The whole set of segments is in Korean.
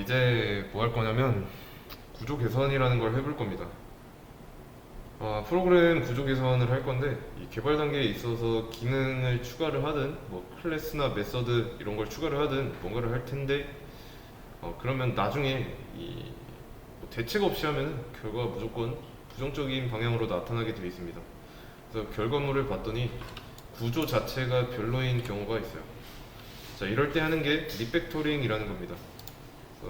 이제 뭐 할 거냐면 구조 개선이라는 걸 해볼 겁니다. 어, 프로그램 구조 개선을 할 건데 이 개발 단계에 있어서 기능을 추가를 하든 뭐 클래스나 메서드 이런 걸 추가를 하든 뭔가를 할 텐데 어, 그러면 나중에 이 뭐 대책 없이 하면 결과가 무조건 부정적인 방향으로 나타나게 되어 있습니다. 그래서 결과물을 봤더니 구조 자체가 별로인 경우가 있어요. 자 이럴 때 하는 게 리팩토링이라는 겁니다. 리-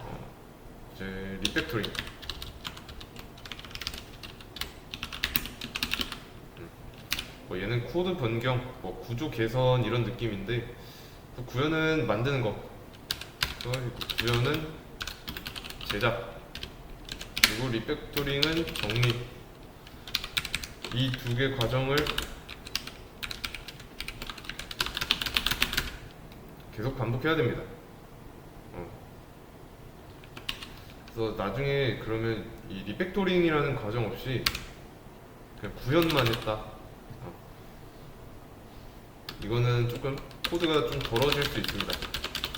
어, 이제 리팩토링. 음. 뭐 얘는 코드 변경, 뭐 구조 개선 이런 느낌인데 그 구현은 만드는 거, 구현은 제작, 그리고 리팩토링은 정립. 이 두 개 과정을 계속 반복해야 됩니다. 어. 그래서 나중에 그러면 이 리팩토링이라는 과정 없이 그냥 구현만 했다. 어. 이거는 조금 코드가 좀 더러질 수 있습니다.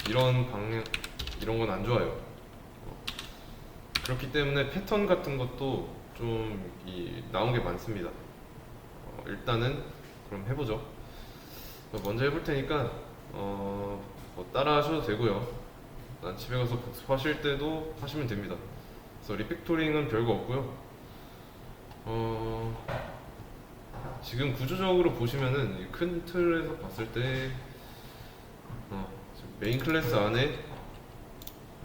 이런 방향, 이런 건 안 좋아요. 어. 그렇기 때문에 패턴 같은 것도 좀 이, 나온 게 많습니다. 어, 일단은 그럼 해보죠. 먼저 해볼 테니까 어, 뭐 따라 하셔도 되고요. 난 집에 가서 복습하실 때도 하시면 됩니다. 그래서 리팩토링은 별거 없고요. 어, 지금 구조적으로 보시면은 이큰 틀에서 봤을 때 어, 메인 클래스 안에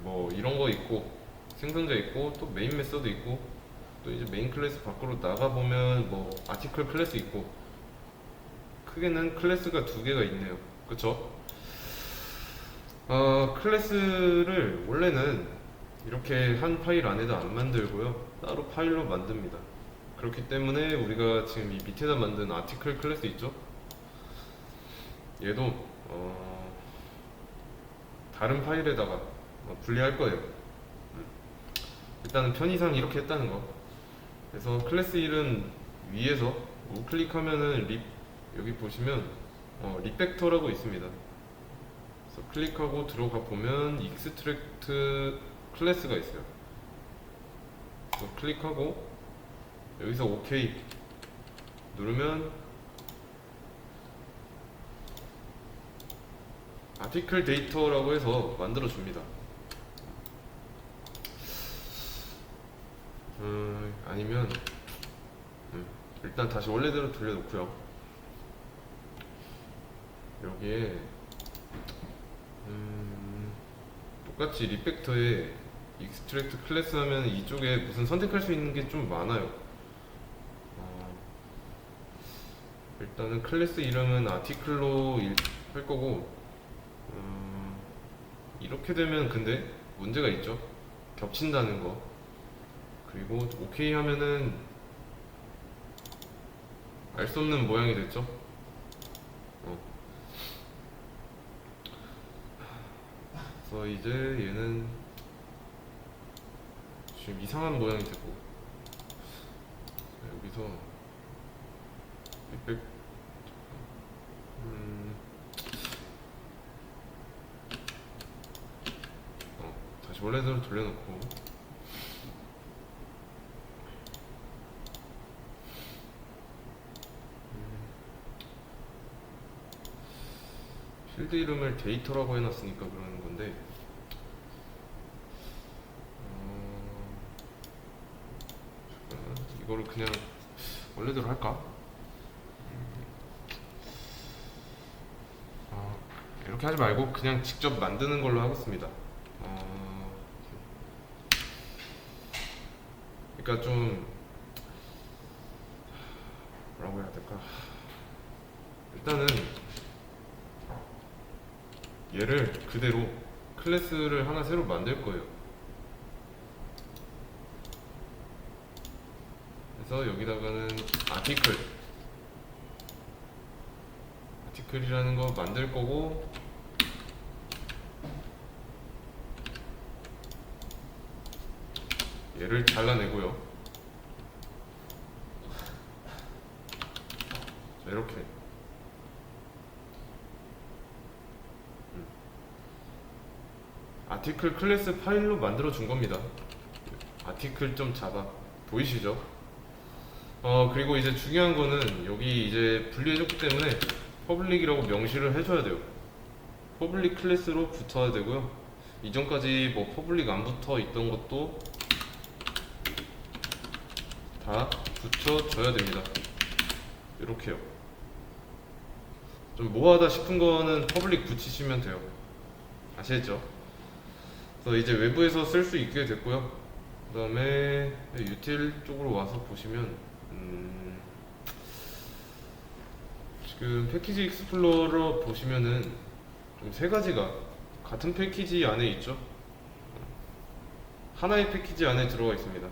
뭐 이런 거 있고 생성자 있고 또 메인 메서드 있고 또 이제 메인 클래스 밖으로 나가 보면 뭐 아티클 클래스 있고 크게는 클래스가 두 개가 있네요. 그쵸? 어, 클래스를 원래는 이렇게 한 파일 안에다 안 만들고요. 따로 파일로 만듭니다. 그렇기 때문에 우리가 지금 이 밑에다 만든 아티클 클래스 있죠? 얘도 어, 다른 파일에다가 어, 분리할 거예요. 음. 일단은 편의상 이렇게 했다는 거. 그래서 클래스 이름 위에서 우클릭하면은 리, 여기 보시면 어, 리팩터라고 있습니다. 그래서 클릭하고 들어가 보면 익스트랙트 클래스가 있어요. 클릭하고 여기서 OK 누르면 아티클 데이터라고 해서 만들어 줍니다. 음, 아니면 음, 일단 다시 원래대로 돌려놓고요. 여기에 음, 똑같이 리팩터에 익스트랙트 클래스 하면 이쪽에 무슨 선택할 수 있는 게 좀 많아요. 어, 일단은 클래스 이름은 아티클로 일- 할 거고 음, 이렇게 되면 근데 문제가 있죠. 겹친다는 거. 그리고 오케이 하면은 알 수 없는 모양이 됐죠. 그래서 이제 얘는 지금 이상한 모양이 자, 여기서 백 음, 어, 다시 원래대로 돌려놓고 필드 이름을 데이터라고 해놨으니까 그러는 건데 어, 이거를 그냥 원래대로 할까? 음. 아, 이렇게 하지 말고 그냥 직접 만드는 걸로 하겠습니다. 어, 그러니까 좀 뭐라고 해야 될까? 일단은 얘를 그대로 클래스를 하나 새로 만들 거예요. 그래서 여기다가는 아티클 아티클이라는 거 만들 거고 얘를 잘라내고요. 자, 이렇게 아티클 클래스 파일로 만들어 준 겁니다. 아티클 좀 잡아 보이시죠? 어 그리고 이제 중요한 거는 여기 이제 분리해줬기 때문에 퍼블릭이라고 명시를 해줘야 돼요. 퍼블릭 클래스로 붙어야 되고요. 이전까지 뭐 퍼블릭 안 붙어 있던 것도 다 붙여줘야 됩니다. 이렇게요. 좀 뭐하다 싶은 거는 퍼블릭 붙이시면 돼요. 아시겠죠? 그래서 이제 외부에서 쓸 수 있게 됐고요. 그 다음에 유틸 쪽으로 와서 보시면 음, 지금 패키지 익스플로러 보시면은 좀 세 가지가 같은 패키지 안에 있죠. 하나의 패키지 안에 들어가 있습니다.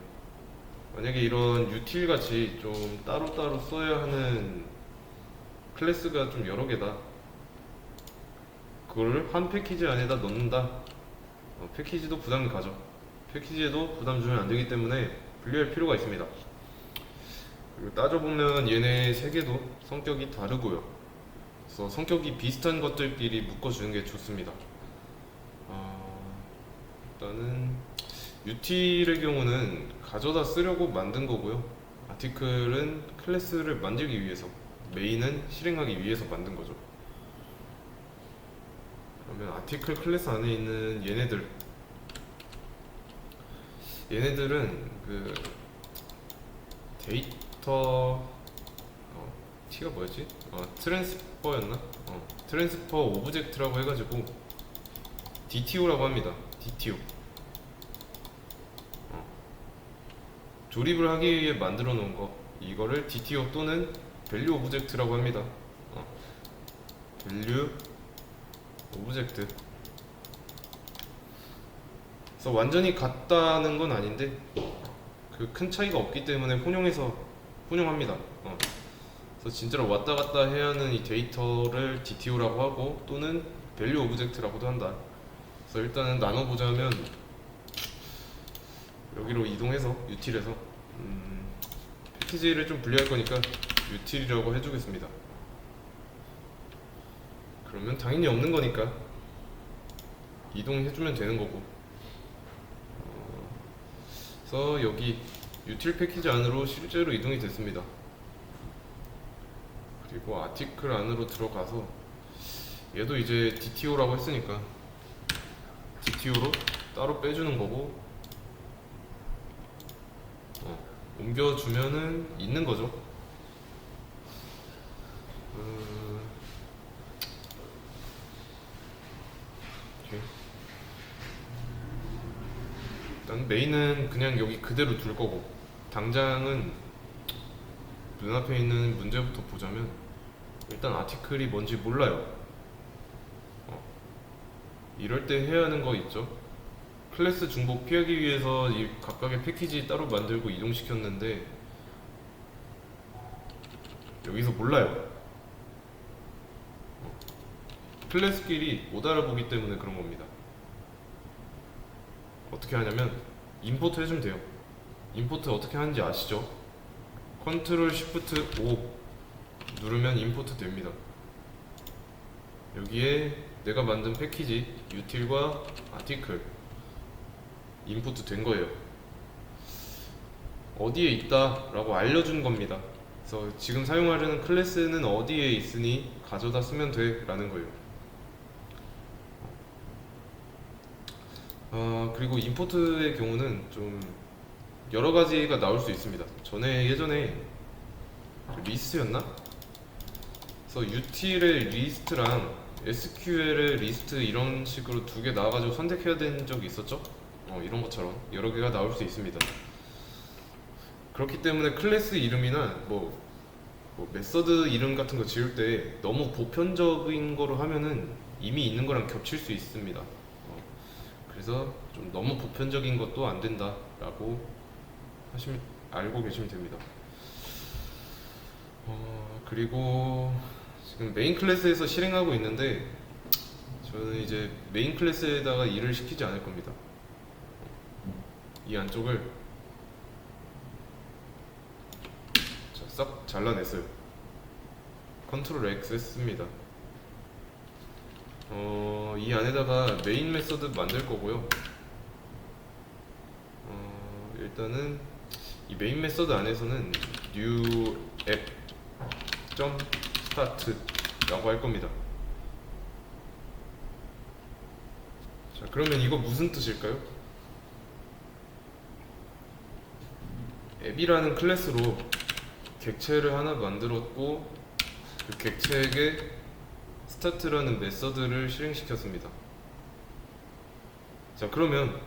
만약에 이런 유틸 같이 좀 따로따로 써야 하는 클래스가 좀 여러 개다. 그거를 한 패키지 안에다 넣는다. 어, 패키지도 부담이 가죠. 패키지에도 부담 주면 안 되기 때문에 분리할 필요가 있습니다. 그리고 따져보면 얘네 세 개도 성격이 다르고요. 그래서 성격이 비슷한 것들끼리 묶어주는 게 좋습니다. 어, 일단은 유틸의 경우는 가져다 쓰려고 만든 거고요. 아티클은 클래스를 만들기 위해서, 메인은 실행하기 위해서 만든 거죠. 그러면 아티클 클래스 안에 있는 얘네들 얘네들은 그 데이터 어, T가 뭐였지? 어, 트랜스퍼였나? 어, 트랜스퍼 오브젝트라고 해가지고 DTO라고 합니다. DTO. 어. 조립을 하기 위해 만들어 놓은 거 이거를 DTO 또는 밸류 오브젝트라고 합니다. 어. 밸류 오브젝트. 그래서 완전히 같다는 건 아닌데 그 큰 차이가 없기 때문에 혼용해서 혼용합니다. 어. 그래서 진짜로 왔다 갔다 해야 하는 이 데이터를 DTO라고 하고 또는 밸류 오브젝트라고도 한다. 그래서 일단은 나눠보자면 여기로 이동해서 유틸에서 음, 패키지를 좀 분리할 거니까 유틸이라고 해주겠습니다. 그러면 당연히 없는 거니까 이동해주면 되는 거고. 어, 그래서 여기 유틸 패키지 안으로 실제로 이동이 됐습니다. 그리고 아티클 안으로 들어가서 얘도 이제 DTO라고 했으니까 DTO로 따로 빼주는 거고 어, 옮겨주면은 있는 거죠. 음, 오케이. 일단 메인은 그냥 여기 그대로 둘 거고 당장은 눈앞에 있는 문제부터 보자면 일단 아티클이 뭔지 몰라요. 어. 이럴 때 해야 하는 거 있죠. 클래스 중복 피하기 위해서 이 각각의 패키지 따로 만들고 이동시켰는데 여기서 몰라요. 어. 클래스끼리 못 알아보기 때문에 그런 겁니다. 어떻게 하냐면 임포트 해주면 돼요. 임포트 어떻게 하는지 아시죠? 컨트롤 시프트 5 누르면 임포트 됩니다. 여기에 내가 만든 패키지 유틸과 아티클 임포트 된 거예요. 어디에 있다 라고 알려준 겁니다. 그래서 지금 사용하려는 클래스는 어디에 있으니 가져다 쓰면 돼 라는 거예요. 어, 그리고 임포트의 경우는 좀 여러 가지가 나올 수 있습니다. 전에 예전에 그 리스트였나? 그래서 util의 리스트랑 SQL의 리스트 이런 식으로 두 개 나와가지고 선택해야 되는 적이 있었죠? 어, 이런 것처럼 여러 개가 나올 수 있습니다. 그렇기 때문에 클래스 이름이나 뭐, 뭐 메서드 이름 같은 거 지을 때 너무 보편적인 거로 하면은 이미 있는 거랑 겹칠 수 있습니다. 어, 그래서 좀 너무 보편적인 것도 안 된다라고 하시면 알고 계시면 됩니다. 어, 그리고 지금 메인 클래스에서 실행하고 있는데 저는 이제 메인 클래스에다가 일을 시키지 않을 겁니다. 이 안쪽을 자, 싹 잘라냈어요. 컨트롤 X 했습니다. 어, 이 안에다가 메인 메서드 만들 거고요. 어, 일단은 이 메인 메서드 안에서는 new app 점 start라고 할 겁니다. 자, 그러면 이거 무슨 뜻일까요? 앱이라는 클래스로 객체를 하나 만들었고 그 객체에게 스타트라는 메서드를 실행시켰습니다. 자 그러면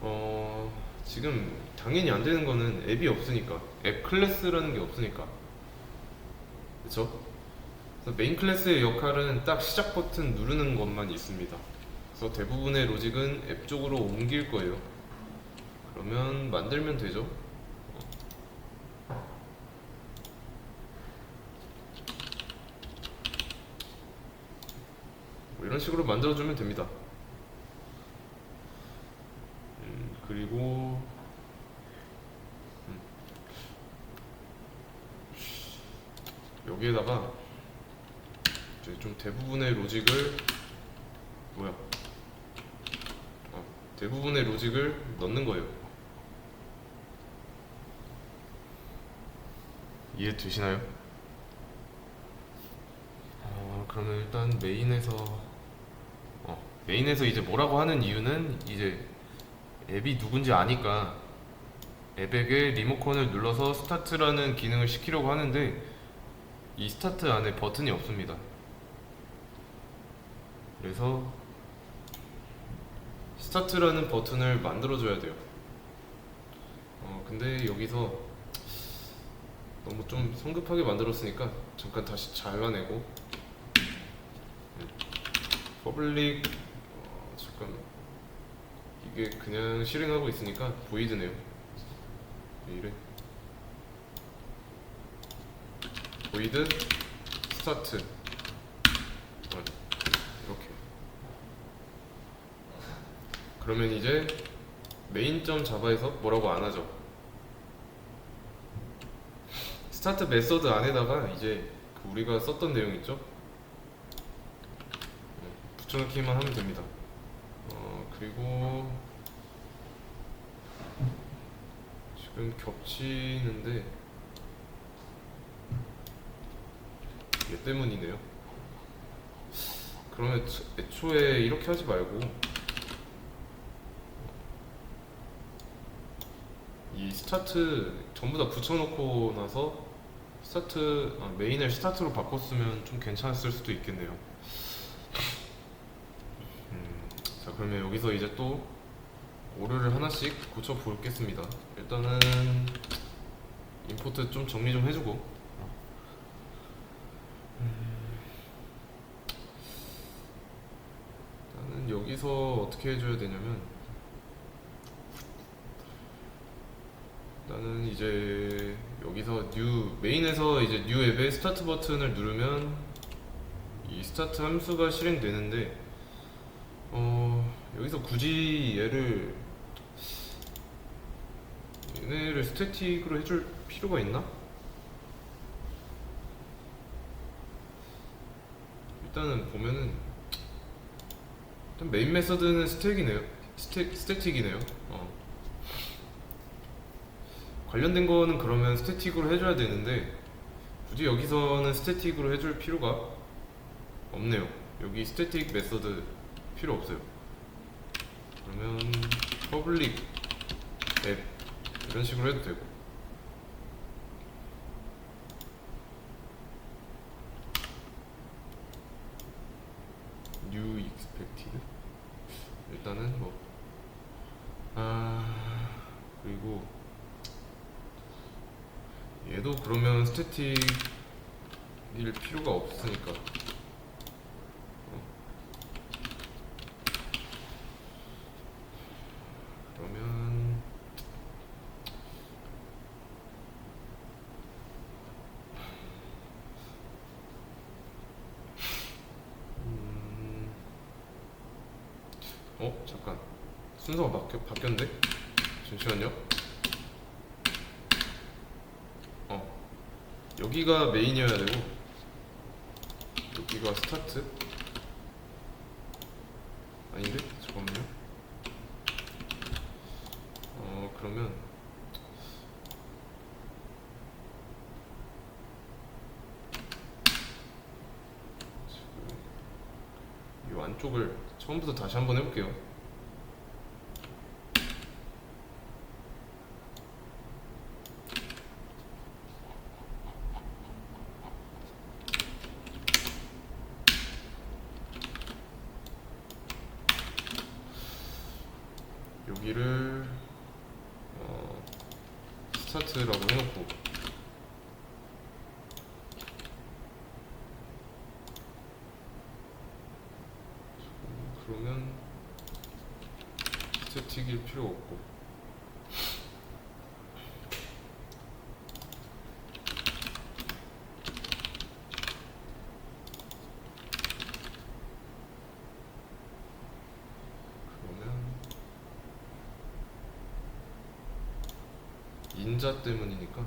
어 지금 당연히 안 되는 거는 앱이 없으니까 앱 클래스라는 게 없으니까 그렇죠? 메인 클래스의 역할은 딱 시작 버튼 누르는 것만 있습니다. 그래서 대부분의 로직은 앱 쪽으로 옮길 거예요. 그러면 만들면 되죠. 뭐 이런 식으로 만들어주면 됩니다. 음, 그리고 음. 여기에다가 이제 좀 대부분의 로직을 뭐야? 어, 대부분의 로직을 넣는 거예요. 이해 되시나요? 어, 그러면 일단 메인에서 어, 메인에서 이제 뭐라고 하는 이유는 이제 앱이 누군지 아니까 앱에게 리모컨을 눌러서 스타트라는 기능을 시키려고 하는데 이 스타트 안에 버튼이 없습니다. 그래서 스타트라는 버튼을 만들어줘야 돼요. 어, 근데 여기서 너무 좀 성급하게 만들었으니까 잠깐 다시 잘라내고 음. 퍼블릭 어, 잠깐 이게 그냥 실행하고 있으니까 보이드네요. 왜 이래. 보이드 스타트. 어, 이렇게. 그러면 이제 메인점 자바에서 뭐라고 안 하죠? 스타트 메서드 안에다가 이제 그 우리가 썼던 내용 있죠? 네, 붙여넣기만 하면 됩니다. 어, 그리고 지금 겹치는데 얘 때문이네요. 그러면 애초- 애초에 이렇게 하지 말고 이 스타트 전부 다 붙여놓고 나서 스타트 아, 메인을 스타트로 바꿨으면 좀 괜찮았을 수도 있겠네요. 그러면 여기서 이제 또 오류를 하나씩 고쳐 보겠습니다. 일단은 임포트 좀 정리 좀 해주고 음, 나는 여기서 어떻게 해줘야 되냐면 나는 이제 여기서 뉴 메인에서 이제 뉴 앱의 스타트 버튼을 누르면 이 스타트 함수가 실행되는데 어 여기서 굳이 얘를 얘네를 스태틱으로 해줄 필요가 있나? 일단은 보면은 일단 메인 메서드는 스택이네요. 스택 스태틱이네요. 어. 관련된 거는 그러면 스태틱으로 해줘야 되는데 굳이 여기서는 스태틱으로 해줄 필요가 없네요. 여기 스태틱 메서드 필요 없어요. 그러면 퍼블릭 앱 이런 식으로 해도 되고. new expected? 일단은 뭐 아 그리고 얘도 그러면 스태틱일 필요가 없으니까 어. 그러면 음... 어 잠깐 순서가 바뀌, 바뀌었는데 잠시만요 어 여기가 메인이어야 되고 여기가 스타트 아닌데? 잠깐만요. 어 그러면 지금 이 안쪽을 처음부터 다시 한번 해볼게요. 여기를 어, 스타트라고 해놓고 그러면 스태틱일 필요 없고. 인자 때문이니까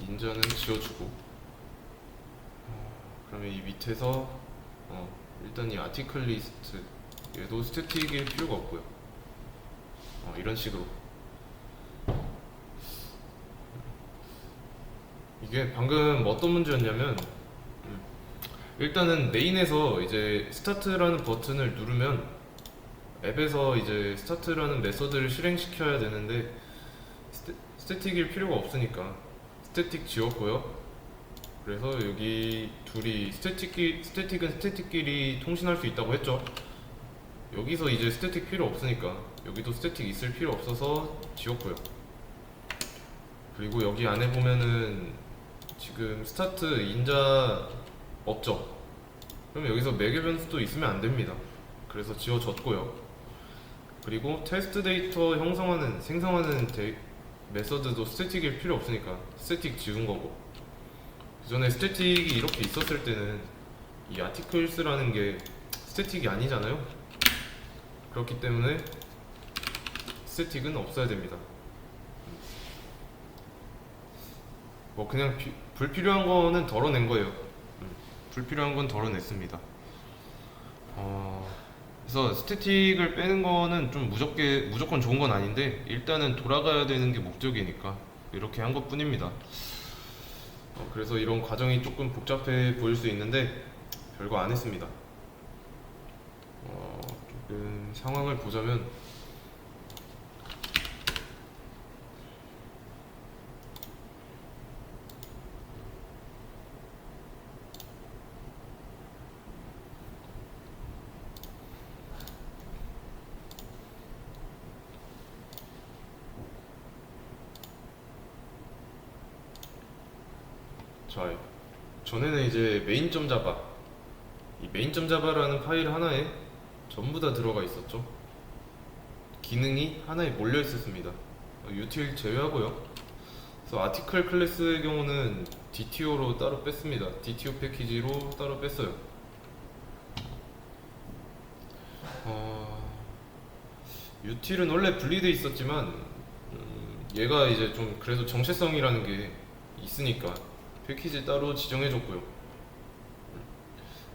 인자는 지워주고. 어, 그러면 이 밑에서 어, 일단 이 아티클 리스트 얘도 스태틱일 필요가 없고요 어, 이런 식으로 이게 방금 어떤 문제였냐면 음, 일단은 메인에서 이제 스타트라는 버튼을 누르면 앱에서 이제 스타트라는 메서드를 실행시켜야 되는데 스태, 스태틱일 필요가 없으니까 스태틱 지웠고요. 그래서 여기 둘이 스태틱 스태틱은 스태틱끼리 통신할 수 있다고 했죠. 여기서 이제 스태틱 필요 없으니까 여기도 스태틱 있을 필요 없어서 지웠고요. 그리고 여기 안에 보면은 지금 스타트 인자 없죠. 그럼 여기서 매개 변수도 있으면 안 됩니다. 그래서 지워졌고요. 그리고 테스트 데이터 형성하는 생성하는 데, 메서드도 스태틱일 필요 없으니까 스태틱 지운 거고 그 전에 스태틱이 이렇게 있었을 때는 이 아티클스라는 게 스태틱이 아니잖아요 그렇기 때문에 스태틱은 없어야 됩니다 뭐 그냥 비- 불필요한 거는 덜어낸 거예요 음, 불필요한 건 덜어냈습니다 어, 그래서 스태틱을 빼는 거는 좀 무조건 무조건 좋은 건 아닌데 일단은 돌아가야 되는 게 목적이니까 이렇게 한 것 뿐입니다. 어, 그래서 이런 과정이 조금 복잡해 보일 수 있는데 별거 안 했습니다. 상황을 보자면 자 전에는 이제 메인.점 자바 이 메인.점 자바라는 파일 하나에 전부 다 들어가 있었죠. 기능이 하나에 몰려 있었습니다. 어, 유틸 제외하고요. 그래서 아티클 클래스의 경우는 DTO로 따로 뺐습니다. DTO 패키지로 따로 뺐어요. 어, 유틸은 원래 분리돼 있었지만 음, 얘가 이제 좀 그래도 정체성이라는 게 있으니까 패키지 따로 지정해줬고요.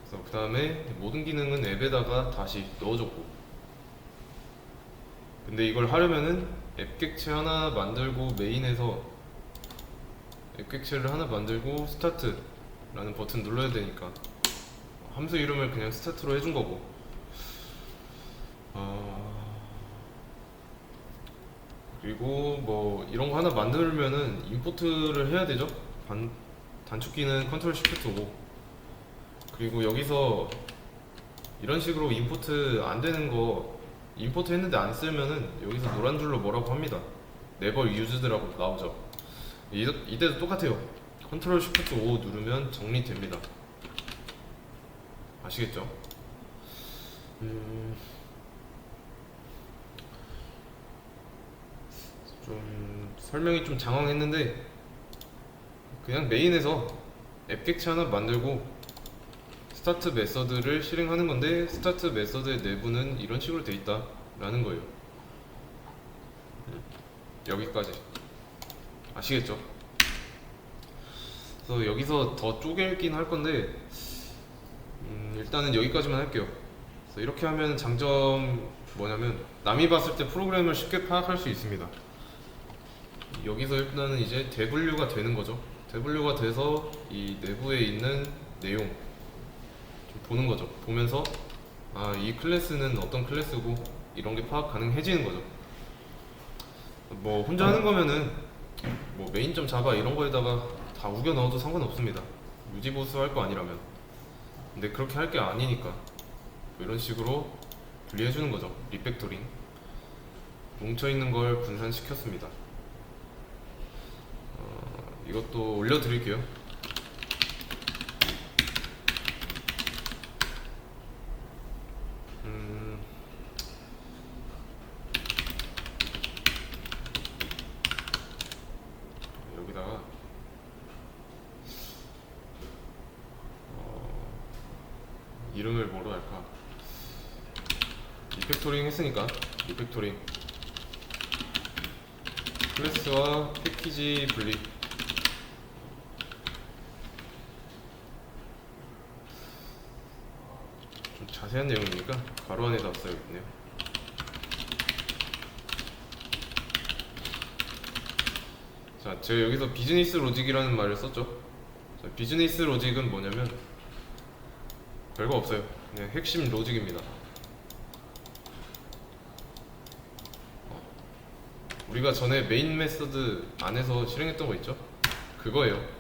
그래서 그 다음에 모든 기능은 앱에다가 다시 넣어줬고. 근데 이걸 하려면은 앱 객체 하나 만들고 메인에서 앱 객체를 하나 만들고 스타트라는 버튼 눌러야 되니까 함수 이름을 그냥 스타트로 해준 거고. 어... 그리고 뭐 이런 거 하나 만들면은 임포트를 해야 되죠. 반, 단축키는 컨트롤 시프트 5 그리고 여기서 이런 식으로 임포트 안 되는 거 임포트 했는데 안 쓰면은 여기서 노란 줄로 뭐라고 합니다. 네버 유즈드라고 나오죠. 이, 이때도 똑같아요. 컨트롤 시프트 5 누르면 정리됩니다. 아시겠죠? 음... 좀 설명이 좀 장황했는데 그냥 메인에서 앱 객체 하나 만들고 스타트 메서드를 실행하는 건데 스타트 메서드의 내부는 이런 식으로 돼 있다 라는 거예요. 음, 여기까지 아시겠죠? 그래서 여기서 더 쪼개긴 할 건데 음, 일단은 여기까지만 할게요. 그래서 이렇게 하면 장점 뭐냐면 남이 봤을 때 프로그램을 쉽게 파악할 수 있습니다. 여기서 일단은 이제 대분류가 되는 거죠. 대분류가 돼서 이 내부에 있는 내용 좀 보는 거죠. 보면서 아 이 클래스는 어떤 클래스고 이런 게 파악 가능해지는 거죠. 뭐 혼자 하는 거면은 뭐 메인점 자바 이런 거에다가 다 우겨 넣어도 상관없습니다. 유지보수 할 거 아니라면. 근데 그렇게 할 게 아니니까 뭐 이런 식으로 분리해 주는 거죠. 리팩토링. 뭉쳐 있는 걸 분산시켰습니다. 어, 이것도 올려드릴게요. 음, 여기다가 어, 이름을 뭐로 할까? 리팩토링 했으니까 리팩토링 클래스와 패키지 분리. 좀 자세한 내용이니까 가로 안에다 써야겠네요. 자 제가 여기서 비즈니스 로직이라는 말을 썼죠. 자, 비즈니스 로직은 뭐냐면 별거 없어요. 그냥 핵심 로직입니다 우리가 전에 메인 메서드 안에서 실행했던 거 있죠? 그거예요.